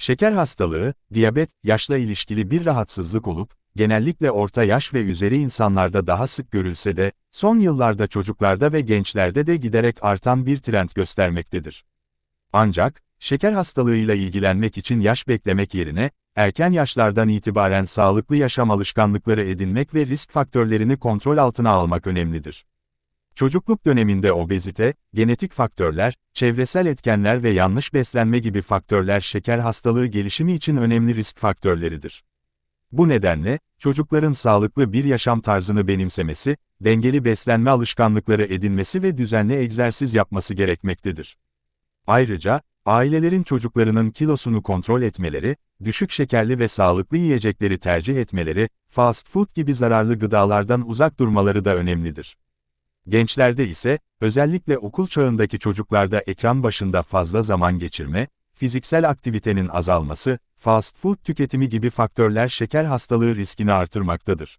Şeker hastalığı, diyabet, yaşla ilişkili bir rahatsızlık olup, genellikle orta yaş ve üzeri insanlarda daha sık görülse de, son yıllarda çocuklarda ve gençlerde de giderek artan bir trend göstermektedir. Ancak, şeker hastalığıyla ilgilenmek için yaş beklemek yerine, erken yaşlardan itibaren sağlıklı yaşam alışkanlıkları edinmek ve risk faktörlerini kontrol altına almak önemlidir. Çocukluk döneminde obezite, genetik faktörler, çevresel etkenler ve yanlış beslenme gibi faktörler şeker hastalığı gelişimi için önemli risk faktörleridir. Bu nedenle, çocukların sağlıklı bir yaşam tarzını benimsemesi, dengeli beslenme alışkanlıkları edinmesi ve düzenli egzersiz yapması gerekmektedir. Ayrıca, ailelerin çocuklarının kilosunu kontrol etmeleri, düşük şekerli ve sağlıklı yiyecekleri tercih etmeleri, fast food gibi zararlı gıdalardan uzak durmaları da önemlidir. Gençlerde ise, özellikle okul çağındaki çocuklarda ekran başında fazla zaman geçirme, fiziksel aktivitenin azalması, fast food tüketimi gibi faktörler şeker hastalığı riskini artırmaktadır.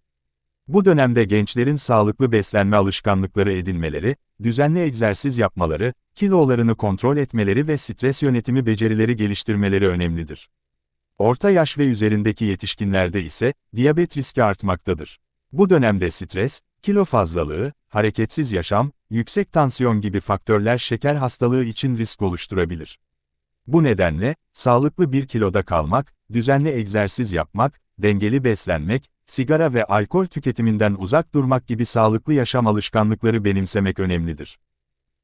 Bu dönemde gençlerin sağlıklı beslenme alışkanlıkları edinmeleri, düzenli egzersiz yapmaları, kilolarını kontrol etmeleri ve stres yönetimi becerileri geliştirmeleri önemlidir. Orta yaş ve üzerindeki yetişkinlerde ise, diyabet riski artmaktadır. Bu dönemde stres, kilo fazlalığı, hareketsiz yaşam, yüksek tansiyon gibi faktörler şeker hastalığı için risk oluşturabilir. Bu nedenle, sağlıklı bir kiloda kalmak, düzenli egzersiz yapmak, dengeli beslenmek, sigara ve alkol tüketiminden uzak durmak gibi sağlıklı yaşam alışkanlıkları benimsemek önemlidir.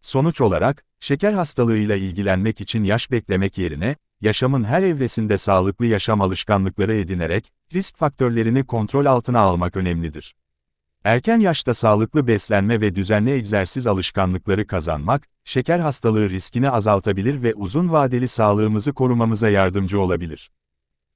Sonuç olarak, şeker hastalığıyla ilgilenmek için yaş beklemek yerine, yaşamın her evresinde sağlıklı yaşam alışkanlıkları edinerek, risk faktörlerini kontrol altına almak önemlidir. Erken yaşta sağlıklı beslenme ve düzenli egzersiz alışkanlıkları kazanmak, şeker hastalığı riskini azaltabilir ve uzun vadeli sağlığımızı korumamıza yardımcı olabilir.